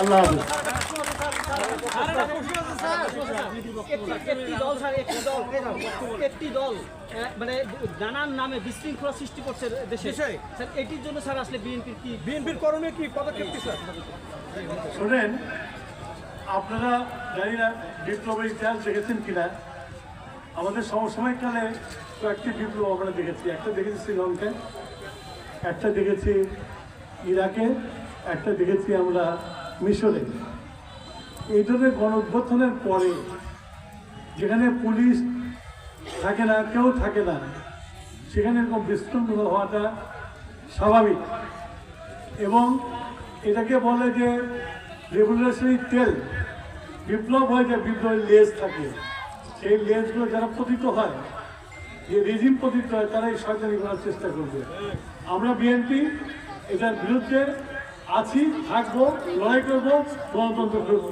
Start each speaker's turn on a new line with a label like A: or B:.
A: আল্লাহ
B: দল মানে নামে বিশৃঙ্খলা সৃষ্টি করছে স্যার এটির জন্য স্যার আসলে বিএনপির কি
C: বিএনপির স্যার
A: শোনেন, আপনারা জানি না বিপ্লবের ইতিহাস দেখেছেন কিনা। আমাদের সমসাময়িককালে কয়েকটি বিপ্লব আমরা দেখেছি। একটা দেখেছি শ্রীলঙ্কায়, একটা দেখেছি ইরাকে, একটা দেখেছি আমরা মিশরে। এই ধরনের গণ অভ্যর্থনের পরে যেখানে পুলিশ থাকে না, কেউ থাকে না, সেখানে এরকম বিশৃঙ্খলা হওয়াটা স্বাভাবিক। এবং এটাকে বলে যে রেগুলেশনারি তেল, বিপ্লব হয় যে বিপ্লবের লেজ থাকে। সেই লেজগুলো যারা পতিত হয়, যে রেজিম পতিত হয় তারা এই শয়তানি করার চেষ্টা করবে। আমরা বিএনপি এটার বিরুদ্ধে আছি থাকব লড়াই করব গণতন্ত্র ফেরত